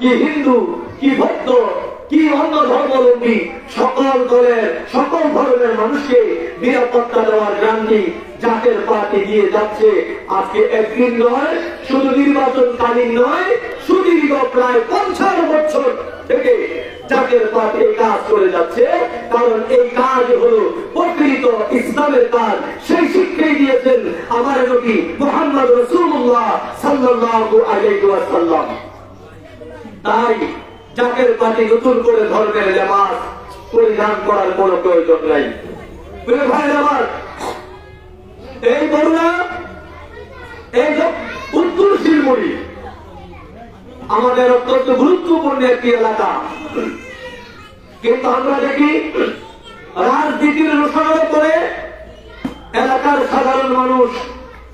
কি হিন্দু, কি ভক্ত কি অন্য ধর্মাবলম্বী, সকল দলের, সকল ধর্মের মানুষকে নিরাপত্তা দেওয়ার গ্রান্টি জাতের পার্টি দিয়ে যাচ্ছে। আজকে একদিন নয়, শুধু নির্বাচনকালীন নয়, সুদীর্ঘ প্রায় পঞ্চাশ বছর থেকে জাতের পার্টি কাজ করে যাচ্ছে। কারণ এই কাজ হলো প্রকৃত ইসলামের কাজ। সেই শিক্ষাই দিয়েছেন আমার নবী মোহাম্মদ রসুল্লাহ সাল্লাল্লাহু আলাইহি ওয়াসাল্লাম। তাই জাকের পার্টি নতুন করে ধর্মের লেবাস পরিধান করার কোনো প্রয়োজন নাই। এই বরুণা এই উত্তর শিলমুড়ি আমাদের অত্যন্ত গুরুত্বপূর্ণ একটি এলাকা। কিন্তু আমরা দেখি রাজনীতির অনুসরণ করে এলাকার সাধারণ মানুষ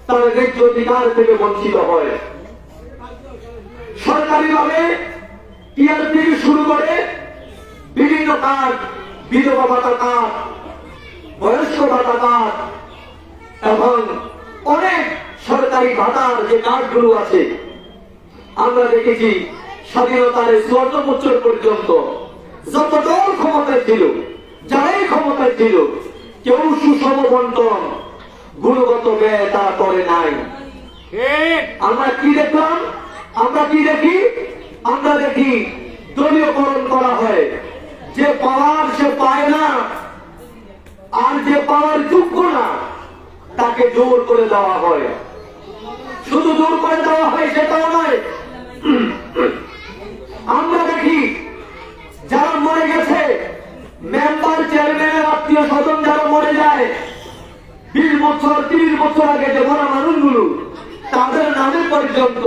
তার ন্যায্য অধিকার থেকে বঞ্চিত হয়। সরকারিভাবে টিআর থেকে শুরু করে বিভিন্ন কাজ বিধবা ভাতা কাজ বয়স্ক ভাতা কাজ এবং অনেক সরকারি ভাতার যে কাজগুলো আছে আমরা দেখেছি স্বাধীনতার চুয়ান্ন বছর পর্যন্ত যত দল ক্ষমতায় ছিল যারাই ক্ষমতায় ছিল কেউ সুষম বন্টন গুণগত ব্যয় তারা করে নাই। আমরা কি দেখলাম? আমরা কি দেখি? আমরা দেখি দলীয়করণ করা হয়। যে পাওয়ার সে পায় না, আর যে পাওয়ার যোগ্য না, তাকে জোর করে দেওয়া হয়। শুধু জোর করে দেওয়া হয় সেটাও নয়। আমরা দেখি, যারা মরে গেছে মেম্বার চেয়ারম্যানের আত্মীয় স্বজন যারা মরে যায়, বিশ বছর, তিরিশ বছর আগে যে মরা মানুষগুলো, তাদের নামে পর্যন্ত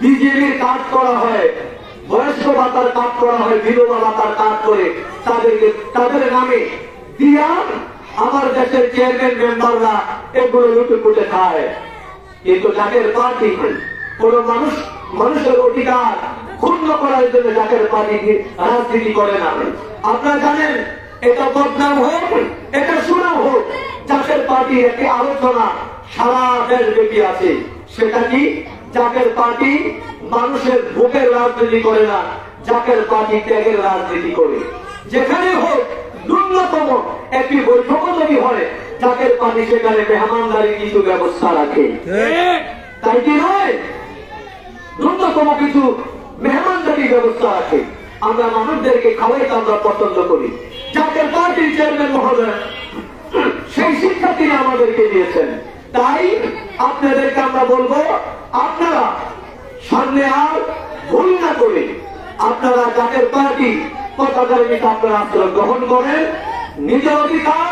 বিজেপির কাজ করা হয়, বয়স্ক ভাতার কাজ করা হয়, বিধবা ভাতার কাজ করে তাদেরকে, তাদের নামে দিয়া আমার দেশের চেয়ারম্যান মেম্বাররা এগুলো লুটে খায়। কিন্তু জাকের পার্টি কোন মানুষ, মানুষের অধিকার ক্ষুণ্ণ করার জন্য জাকের পার্টি রাজনীতি করে না। আপনারা জানেন, এটা বদনাম হোক, এটা সুনাম হোক জাকের পার্টির একটি আলোচনা সারা দেশ ব্যাপী আছে, সেটা কি? জাকের পার্টি মানুষের ভোগের রাজনীতি করে না জাকের পার্টি ত্যাগের রাজনীতি করে। যেখানে হোক, ন্যূনতম একটি বৈঠক যদি হয় জাকের পার্টি সেখানে মেহমানদারি কিছু ব্যবস্থা রাখে। তাই কি নয়? ন্যূনতম কিছু মেহমানদারি ব্যবস্থা আছে। আমরা মানুষদেরকে খাওয়াইতে আমরা পছন্দ করি। জাকের পার্টির চেয়ারম্যান মহোদয়, সেই শিক্ষা তিনি আমাদেরকে দিয়েছেন। তাই আপনাদেরকে আমরা বলব, আপনারা সামনে আর ভুল না করে আপনারা জাকের পার্টি আপনারা গ্রহণ করেন। নিজের অধিকার,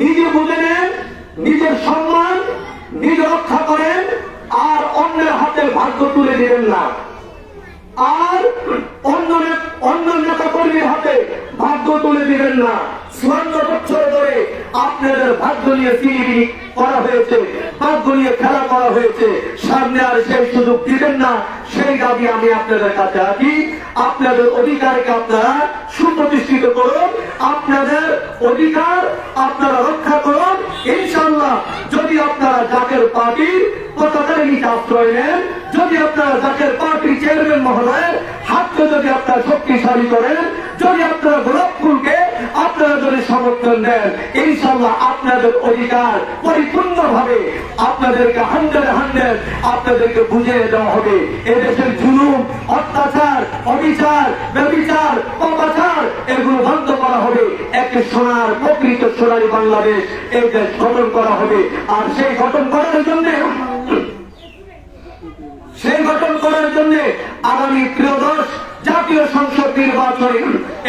নিজে বুঝে নেন নিজের সম্মান রক্ষা করেন, আর অন্যের হাতের ভাগ্য তুলে দিবেন না। আর অন্য অন্য নেতা হাতে ভাগ্য তুলে দিবেন না। চুয়ান্ন বছর ধরে আপনাদের ভাগ্য নিয়ে সিঁড়ি করা হয়েছে ভাগ্য নিয়ে খেলা করা হয়েছে। সামনে আর সেই সুযোগ দিবেন না। সেই দাবি আমি আপনাদের কাছে রাখি। আপনাদের অধিকারকে আপনারা সুপ্রতিষ্ঠিত করুন। আপনাদের অধিকার আপনারা রক্ষা করুন। ইনশাল্লাহ যদি আপনারা জাকের পার্টির পতাকার নিচে আশ্রয় নেন, যদি আপনারা জাকের পার্টির চেয়ারম্যান মহোদয়ের হাতকে যদি আপনারা শক্তিশালী করেন, যদি আপনারা সমর্থন দেন। ইনশাল্লাহ আপনাদের অধিকার পরিপূর্ণ ভাবে আপনাদেরকে হান্ড্রেড হান্ড্রেড আপনাদেরকে বুঝিয়ে দেওয়া হবে। এদেশের জুলুম, অত্যাচার, অবিচার, ব্যবিচার, অপাচার, এগুলো বন্ধ করা হবে। একটি সোনার, প্রকৃত সোনারি বাংলাদেশ এই দেশ গঠন করা হবে। আর সেই গঠন করার জন্য সেই গঠন করার জন্য আগামী ত্রয়োদশ জাতীয় সংসদ নির্বাচনে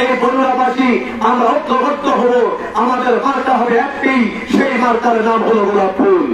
এই বন্যাবাসী আমরা ঐক্যবদ্ধ হব। আমাদের বার্তা হবে একটি, সেই বার্তার নাম হলো গোলাপ ফুল।